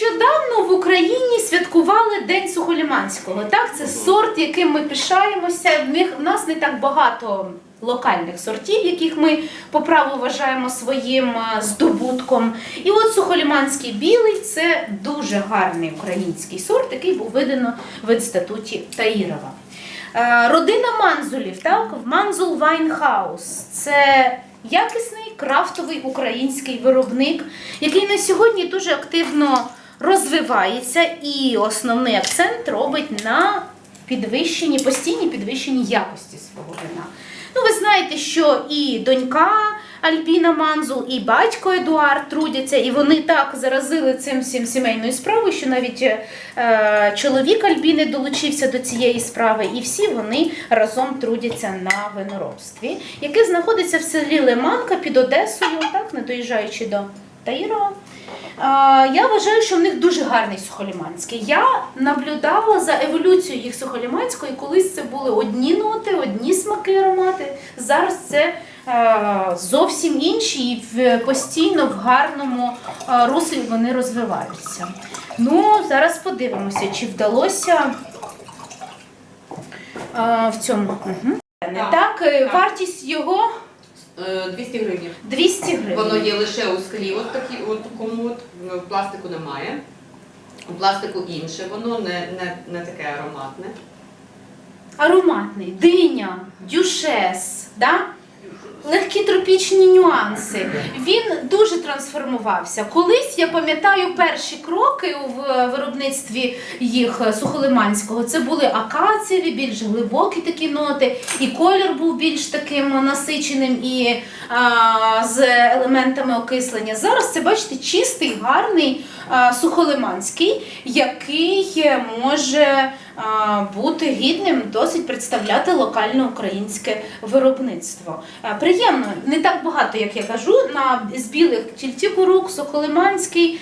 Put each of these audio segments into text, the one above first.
Нещодавно в Україні святкували День Сухоліманського. Так, це сорт, яким ми пишаємося. В них- В нас не так багато локальних сортів, яких ми по праву вважаємо своїм е, здобутком. І от Сухоліманський білий це дуже гарний український сорт, який був видано в інституті Таїрова. Е, Родина манзулів, так, Манзул Вайнхаус. Це якісний крафтовий український виробник, який на сьогодні дуже активно розвивається, і основний акцент робить на підвищенні, постійній підвищенні якості свого вина. Ну, ви знаєте, що і донька Альбіна Манзул, і батько Едуард трудяться, і вони так заразили цим всім сімейною справою, що навіть е, чоловік Альбіни долучився до цієї справи, і всі вони разом трудяться на виноробстві, яке знаходиться в селі Лиманка під Одесою, так, не доїжджаючи до Таїрова. А, Я вважаю, що в них дуже гарний сухоліманський. Я наблюдала за еволюцією їх сухоліманського, і колись це були одні ноти, одні смаки, аромати. Зараз це е, зовсім інші і в, постійно в гарному е, руслі вони розвиваються. Ну, зараз подивимося, чи вдалося е, в цьому. Угу. Так, Е, вартість його Е, 200 гривень. 200 гривень. Воно є лише у склі, от такі, от такому от, пластику немає. У пластику інше, воно не, не, не таке ароматне. ароматний, диня, дюшес, да? Легкі тропічні нюанси. Він дуже трансформувався. Колись я пам'ятаю перші кроки в виробництві їх е, сухолиманського. Це були акацієві, більш глибокі такі ноти, і колір був більш таким насиченим і а, з елементами окислення. Зараз це бачите чистий, гарний а, сухолиманський, який е, може бути гідним, досить представляти локальне українське виробництво. Приємно, не так багато, як я кажу, на з білих тільки курук, соколиманський.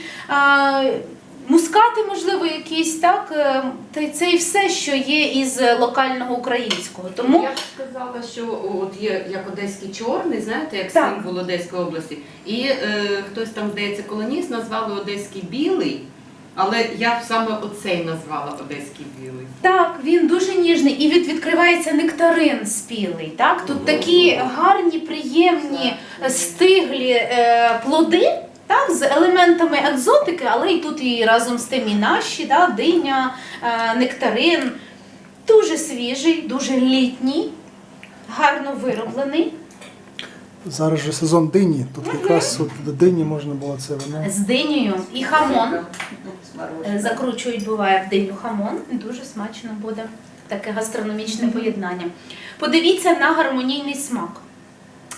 Мускати, можливо, якісь так, е, та це і все, що є із локального українського. Тому Я б сказала, що от є як одеський чорний, знаєте, як Так. символ Одеської області. І е, хтось там, здається, колоніст назвали одеський білий, але я б саме оцей назвала одеський білий. Так, він дуже ніжний і від відкривається нектарин спілий. Так, тут такі гарні, приємні, стиглі е, плоди. Так, з елементами екзотики, але і тут і разом з тим і наші, да, диня, е, нектарин. Дуже свіжий, дуже літній, гарно вироблений. Зараз же сезон дині. Тут якраз от до дині можна було це вино. З динею і хамон. Е, Закручують буває в диню хамон. Дуже смачно буде таке гастрономічне поєднання. Подивіться на гармонійний смак.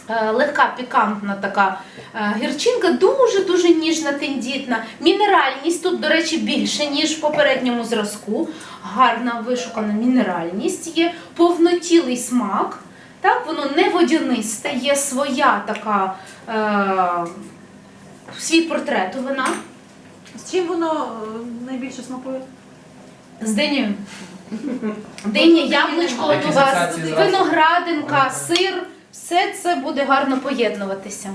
Е, Легка пікантна така е, гірчинка, дуже-дуже ніжна, тендітна. Мінеральність тут, до речі, більше, ніж в попередньому зразку. Гарна вишукана мінеральність є, повнотілий смак. Так, воно не водянисте, є своя така е, свій портрет у вина. З чим воно е, найбільше смакує? З динею. Диня, яблучко, от у вас зразу? виноградинка, сир. Все це буде гарно поєднуватися.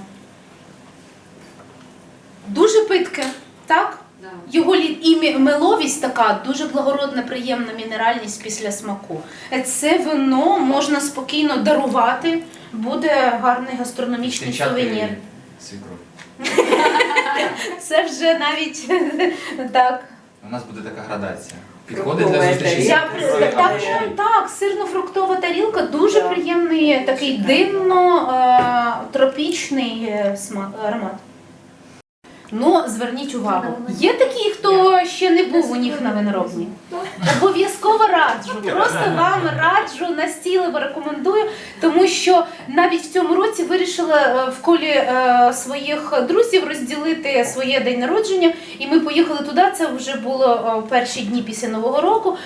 Дуже питке, так? Його лі- і меловість така, дуже благородна, приємна мінеральність після смаку. Е, Це вино можна спокійно дарувати, буде гарний гастрономічний сувенір. свікров. Це вже навіть так. У нас буде така градація. Підходить для зустрічі. Я так, так, так, сирно-фруктова тарілка, дуже приємний такий димно-тропічний смак, аромат. Ну, зверніть увагу, є такі, хто ще не був у них на виноробні? Обов'язково раджу. Просто вам раджу, настійливо рекомендую, тому що навіть в цьому році вирішила е, в колі е, своїх друзів розділити своє день народження, і ми поїхали туди. Це вже було е, перші дні після Нового року.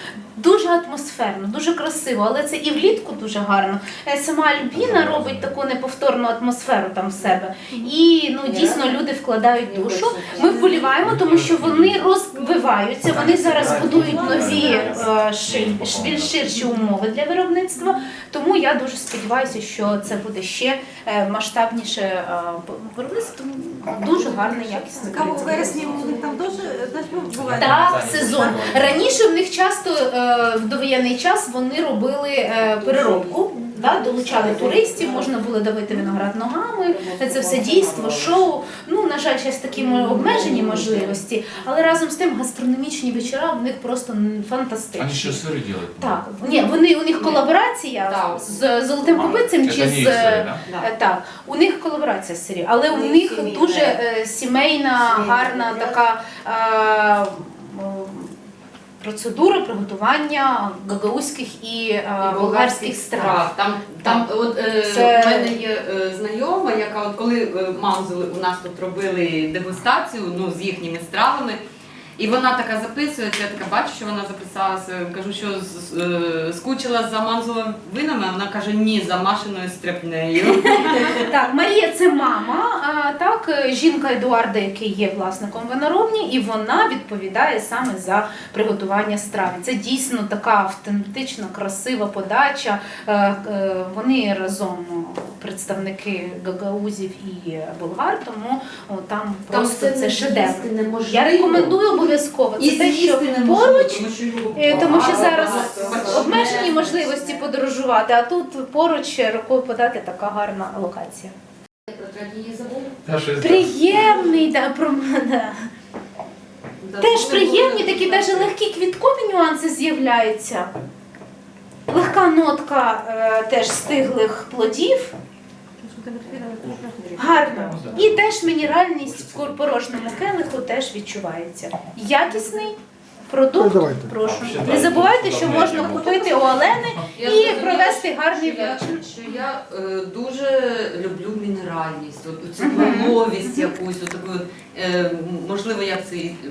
Дуже атмосферно, дуже красиво, але це і влітку дуже гарно. Е, Сама Альбіна робить таку неповторну атмосферу там в себе. І ну дійсно люди вкладають душу. Ми вболіваємо, тому що вони розвиваються. Вони зараз будують нові е, більш ширші умови для виробництва. Тому я дуже сподіваюся, що це буде ще е, масштабніше е, виробництво. Дуже гарне, якісне. Цікаво, вересні у них там теж теж буває? Так, сезон. Раніше в них часто е, в довоєнний час вони робили е, переробку. Да, долучали туристів, можна було давити виноград ногами. Це все дійство, шоу. Ну на жаль, зараз такі мо- обмежені можливості, але разом з тим гастрономічні вечора в них просто м, фантастичні. Они еще сыры делают. Так, ні, вони у них колаборація Так. з золотим копицем Это чи не з их сыры, да? Е, Так, у них колаборація з серії, але у них них сімейна. дуже е, сімейна, гарна така процедура приготування гагаузьких і, е, І болгарських страв. Там, там от, е, Це- в мене є е, знайома, яка от коли е, манзули у нас тут робили дегустацію ну, з їхніми стравами. І вона така записується, я така бачу, що вона записалася. Кажу, що е, скучила за манзовими винами, вона каже, ні, за машиною стрепнею. Так, Марія це мама, так, жінка Едуарда, який є власником виноробні, і вона відповідає саме за приготування страви. Це дійсно така автентична, красива подача. Е, е, Вони разом представники гагаузів і болгар, тому о, там просто це шедевр. Я рекомендую обов'язково. Це те, що поруч, е, тому що зараз обмежені можливості подорожувати, а тут поруч рукою подати така гарна локація. Приємний, да, про да. Теж приємні, такі навіть легкі квіткові нюанси з'являються. Легка нотка е, теж стиглих плодів. Гарно. І теж мінеральність в порожньому келиху теж відчувається. Якісний продукт. Прошу. Не забувайте, що можна купити у Олени і провести гарний вечір. Що я е, дуже люблю мінеральність, от цю вологість якусь, от таку, е, можливо, як цей е,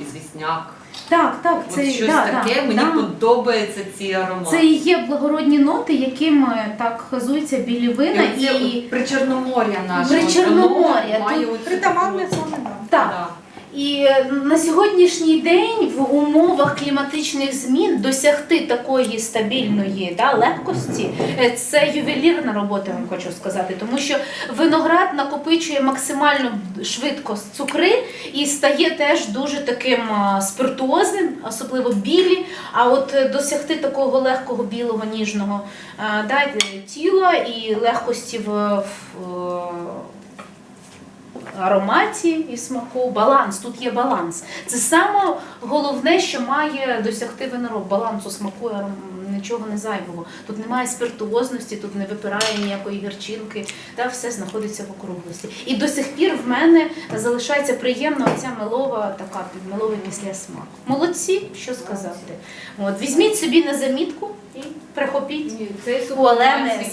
ізвісняк. Так, так, От це щось да, таке, да, мені да. подобається ці аромати. Це і є благородні ноти, якими так хазуються білі вина І і. при Чорномор'я наше. При Чорномор'я. тут Притаманне саме. Так. Да. І на сьогоднішній день в умовах кліматичних змін досягти такої стабільної да, легкості е, це ювелірна робота, я вам хочу сказати, тому що виноград накопичує максимально швидко цукри і стає теж дуже таким спиртуозним, особливо білі. А от е, досягти такого легкого білого ніжного да, тіла і легкості в, в ароматі і смаку, баланс. Тут є баланс. Це саме головне, що має досягти винороб. Баланс у смаку нічого не зайвого. Тут немає спиртуозності, тут не випирає ніякої гірчинки, та все знаходиться в округлості. І до сих пір в мене залишається приємна оця мелова, така меловий після смак. Молодці, що сказати. От візьміть собі на замітку і прихопіть. У Олени